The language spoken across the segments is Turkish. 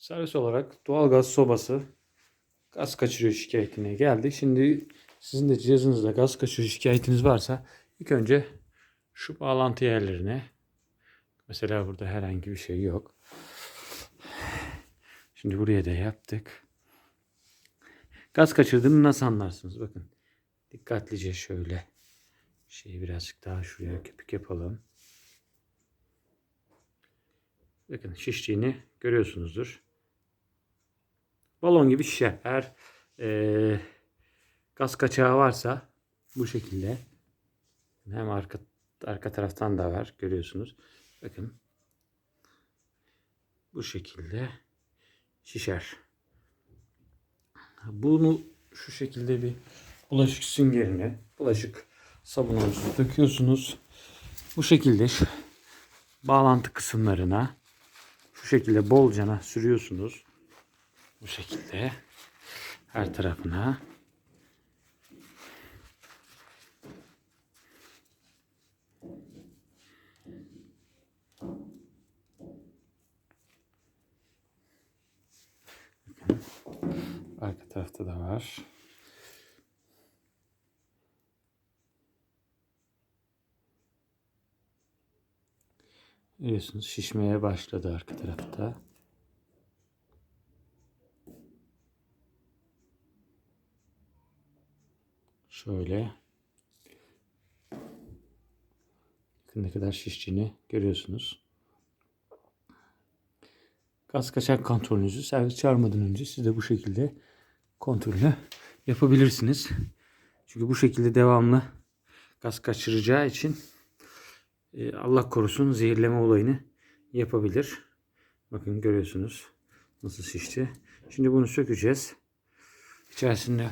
Servis olarak doğalgaz sobası gaz kaçırıyor şikayetine geldi. Şimdi sizin de cihazınızda gaz kaçırıyor şikayetiniz varsa ilk önce şu bağlantı yerlerine mesela burada herhangi bir şey yok. Şimdi buraya da yaptık. Gaz kaçırdığını nasıl anlarsınız? Bakın dikkatlice şöyle şeyi birazcık daha şuraya köpük yapalım. Bakın şiştiğini görüyorsunuzdur. Balon gibi şişer. Eğer eee, gaz kaçağı varsa bu şekilde hem arka arka taraftan da var görüyorsunuz. Bakın bu şekilde şişer. Bunu şu şekilde bir bulaşık süngerine, bulaşık sabununuzu döküyorsunuz. Bu şekilde bağlantı kısımlarına şu şekilde bolcana sürüyorsunuz. Bu şekilde her tarafına. Bakın, Arka tarafta da var. Biliyorsunuz şişmeye başladı arka tarafta. Şöyle. Bakın ne kadar şiştiğini görüyorsunuz. Gaz kaçak kontrolünüzü servis çağırmadan önce siz de bu şekilde kontrolünü yapabilirsiniz. Çünkü bu şekilde devamlı gaz kaçıracağı için e, Allah korusun zehirleme olayını yapabilir. Bakın görüyorsunuz nasıl şişti. Şimdi bunu sökeceğiz. İçerisinde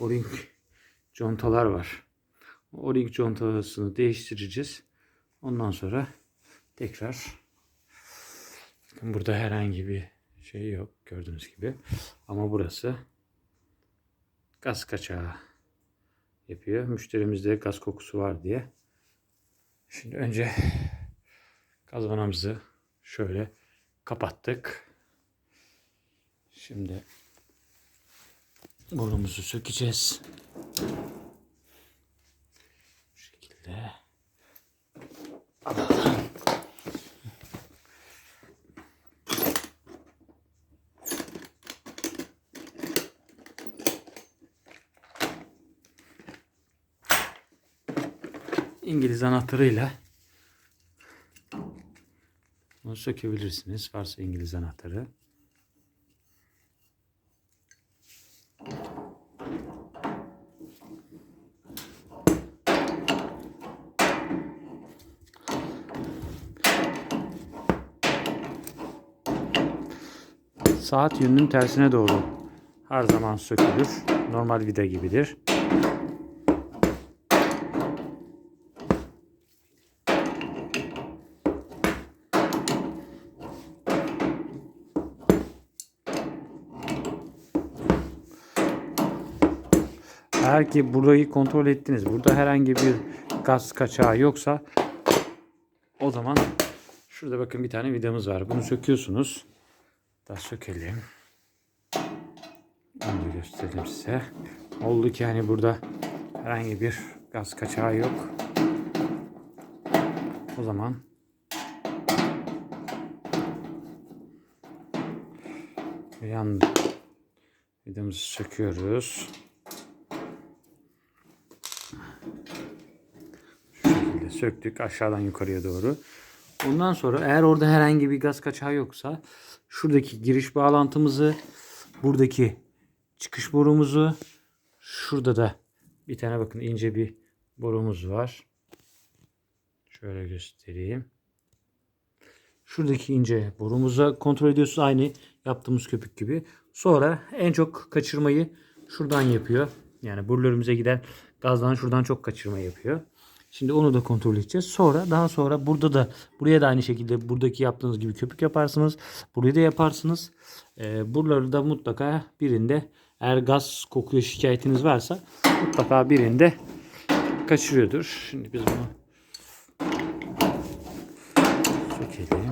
o-ring contalar var. O O-ring contasını değiştireceğiz. Ondan sonra tekrar burada herhangi bir şey yok gördüğünüz gibi. Ama burası gaz kaçağı yapıyor. Müşterimizde gaz kokusu var diye. Şimdi önce kazanamızı şöyle kapattık. Şimdi borumuzu sökeceğiz. İngiliz anahtarıyla bunu sökebilirsiniz. Varsa İngiliz anahtarı. Saat yönünün tersine doğru her zaman sökülür. Normal vida gibidir. Eğer ki burayı kontrol ettiniz. Burada herhangi bir gaz kaçağı yoksa o zaman şurada bakın bir tane vidamız var. Bunu söküyorsunuz. Da sökelim. Onu da göstereyim size. Oldu ki hani burada herhangi bir gaz kaçağı yok. O zaman yan vidamızı söküyoruz. Söktük aşağıdan yukarıya doğru. Ondan sonra eğer orada herhangi bir gaz kaçağı yoksa şuradaki giriş bağlantımızı, buradaki çıkış borumuzu, şurada da bir tane bakın ince bir borumuz var. Şöyle göstereyim. Şuradaki ince borumuza kontrol ediyorsunuz aynı yaptığımız köpük gibi. Sonra en çok kaçırmayı şuradan yapıyor. Yani borularımıza giden gazdan şuradan çok kaçırma yapıyor. Şimdi onu da kontrol edeceğiz. Sonra daha sonra burada da buraya da aynı şekilde buradaki yaptığınız gibi köpük yaparsınız. Burayı da yaparsınız. Ee, buraları da mutlaka birinde eğer gaz kokuyor şikayetiniz varsa mutlaka birinde kaçırıyordur. Şimdi biz bunu sökelim.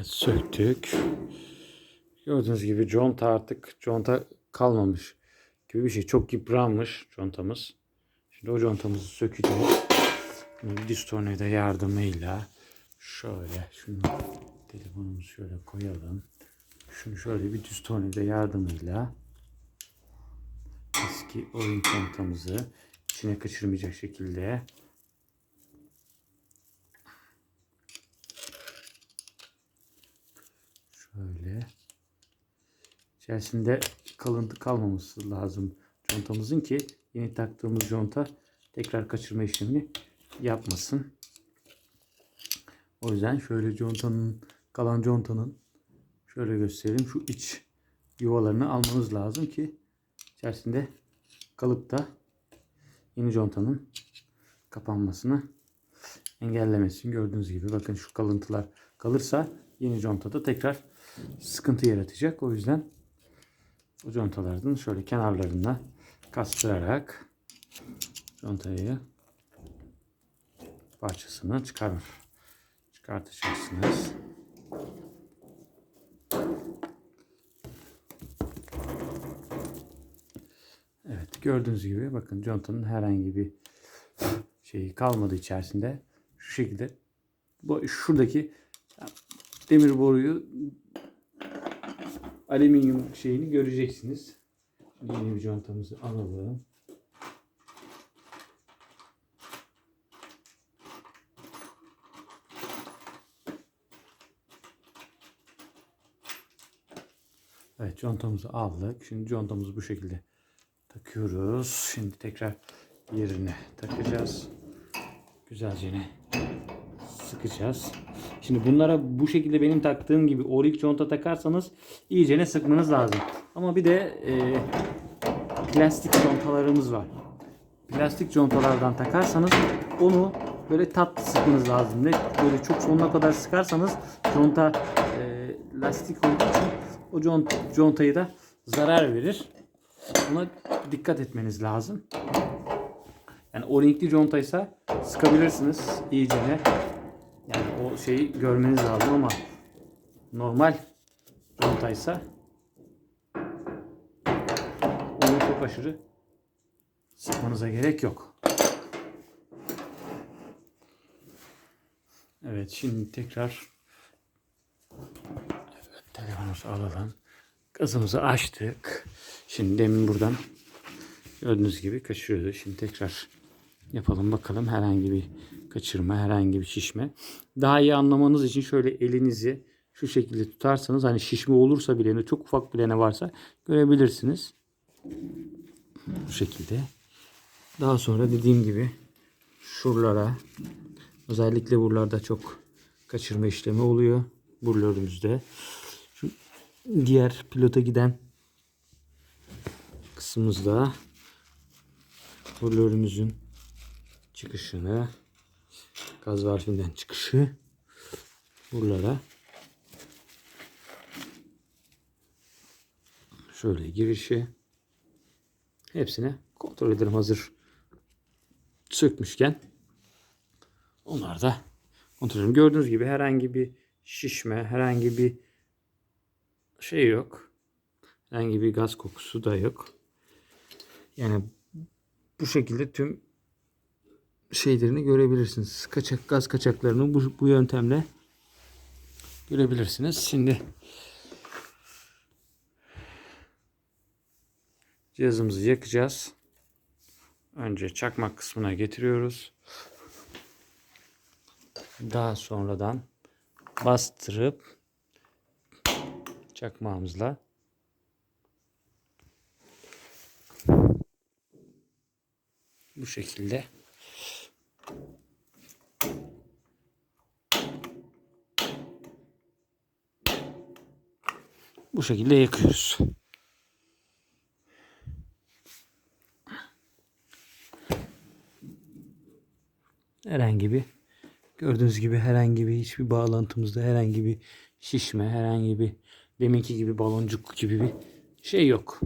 Evet söktük. Gördüğünüz gibi conta artık conta kalmamış gibi bir şey. Çok yıpranmış contamız. Şimdi o contamızı sökeceğiz. Bunu diz tornavida yardımıyla şöyle şunu telefonumuzu şöyle koyalım. Şunu şöyle bir düz tornavida yardımıyla eski oyun contamızı içine kaçırmayacak şekilde Şöyle. İçerisinde kalıntı kalmaması lazım contamızın ki yeni taktığımız conta tekrar kaçırma işlemini yapmasın. O yüzden şöyle contanın kalan contanın şöyle göstereyim şu iç yuvalarını almanız lazım ki içerisinde kalıp da yeni contanın kapanmasını engellemesin. Gördüğünüz gibi bakın şu kalıntılar kalırsa yeni contada tekrar sıkıntı yaratacak. O yüzden o contalardan şöyle kenarlarına kastırarak contayı parçasını çıkar çıkartacaksınız. Evet gördüğünüz gibi bakın contanın herhangi bir şeyi kalmadı içerisinde. Şu şekilde bu şuradaki demir boruyu alüminyum şeyini göreceksiniz. Yeni bir contamızı alalım. Evet contamızı aldık. Şimdi contamızı bu şekilde takıyoruz. Şimdi tekrar yerine takacağız. Güzelce sıkacağız. Şimdi bunlara bu şekilde benim taktığım gibi orik conta takarsanız iyicene sıkmanız lazım. Ama bir de e, plastik contalarımız var. Plastik contalardan takarsanız onu böyle tatlı sıkmanız lazım. Ne böyle çok sonuna kadar sıkarsanız conta e, lastik olduğu için o cont, contayı da zarar verir. Buna dikkat etmeniz lazım. Yani o renkli contaysa sıkabilirsiniz iyicene. Yani o şeyi görmeniz lazım ama normal contaysa onu çok aşırı sıkmanıza gerek yok. Evet şimdi tekrar evet, telefonumuzu alalım. Gazımızı açtık. Şimdi demin buradan gördüğünüz gibi kaçırıyordu. Şimdi tekrar yapalım bakalım herhangi bir kaçırma, herhangi bir şişme. Daha iyi anlamanız için şöyle elinizi şu şekilde tutarsanız hani şişme olursa bile ne çok ufak bile ne varsa görebilirsiniz. Bu şekilde. Daha sonra dediğim gibi şuralara özellikle buralarda çok kaçırma işlemi oluyor. Buralarımızda. Şu diğer pilota giden kısmımızda hoparlörümüzün çıkışını gaz valfinden çıkışı buralara şöyle girişi hepsine kontrol ederim hazır sökmüşken onlar da kontrol ederim. Gördüğünüz gibi herhangi bir şişme herhangi bir şey yok. Herhangi bir gaz kokusu da yok. Yani bu şekilde tüm şeylerini görebilirsiniz. Kaçak gaz kaçaklarını bu, bu yöntemle görebilirsiniz. Şimdi cihazımızı yakacağız. Önce çakmak kısmına getiriyoruz. Daha sonradan bastırıp çakmağımızla bu şekilde bu şekilde yakıyoruz. Herhangi bir gördüğünüz gibi herhangi bir hiçbir bağlantımızda herhangi bir şişme, herhangi bir deminki gibi baloncuk gibi bir şey yok.